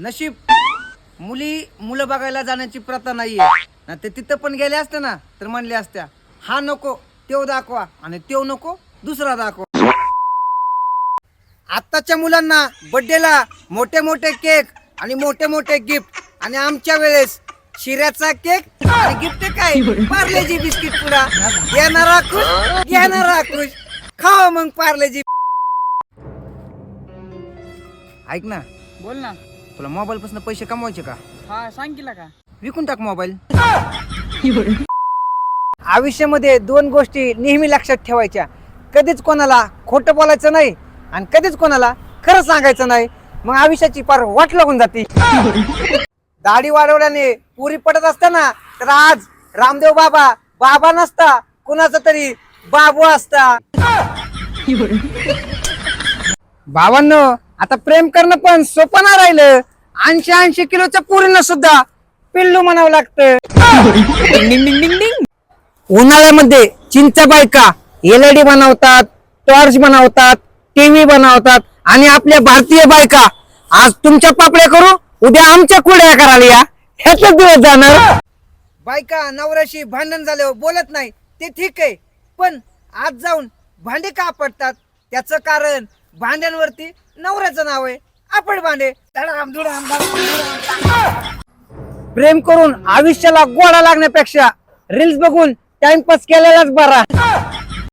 नशीब. मुली मुलं बघायला जाण्याची प्रथा नाहीये. ना ते तिथं पण गेले असते ना तर म्हणले असत्या हा नको तेव दाखवा आणि तेव नको दुसरा दाखवा. आत्ताच्या मुलांना बर्थडेला मोठे मोठे केक आणि मोठे मोठे गिफ्ट आणि आमच्या वेळेस शिऱ्याचा केक आणि गिफ्ट काय? पार्लेजी बिस्किट पुडा. येणारा खुश घेणारा खुश. खावा मग पार्लेजी. ऐक ना. बोल ना. तुला मोबाईल पासून पैसे कमवायचे का? हा सांग केला का? विकून टाक मोबाईल. आयुष्यामध्ये दोन गोष्टी नेहमी लक्षात ठेवायच्या. कधीच कोणाला खोटं बोलायचं नाही आणि कधीच कोणाला खरं सांगायचं नाही. मग आयुष्याची पार वाट लागून जाते. दाढी वाढवल्याने पुरी पडत असताना तर आज रामदेव बाबा बाबा नसता कुणाचा तरी बाबू असता. भावांनो आता प्रेम करणं पण सोपं नाही राहिलं. ऐंशी ऐंशी किलोच्या पुरीनं सुद्धा पिल्लू म्हणावं लागतं. डिंग डिंग डिंग डिंग. उन्हाळ्यामध्ये चिंचा बायका एलईडी बनवतात टॉर्च बनवतात टीव्ही बनवतात. आणि आपल्या भारतीय बायका आज तुमच्या पापड्या करू उद्या आमच्या कुड्या करायला या. ह्याच दिवस जाणार. बायका नवऱ्याशी भांडण झाल्यावर बोलत नाही ते ठीक आहे. पण आज जाऊन भांडे का पडतात त्याचं कारण भांड्यांवरती नवऱ्याचं नाव आहे. आपण भांडे. धडाम, धुडाम, धडाम, प्रेम करून आयुष्याला गोडा लागण्यापेक्षा रील्स बघून टाइमपास केलेलाच बरा.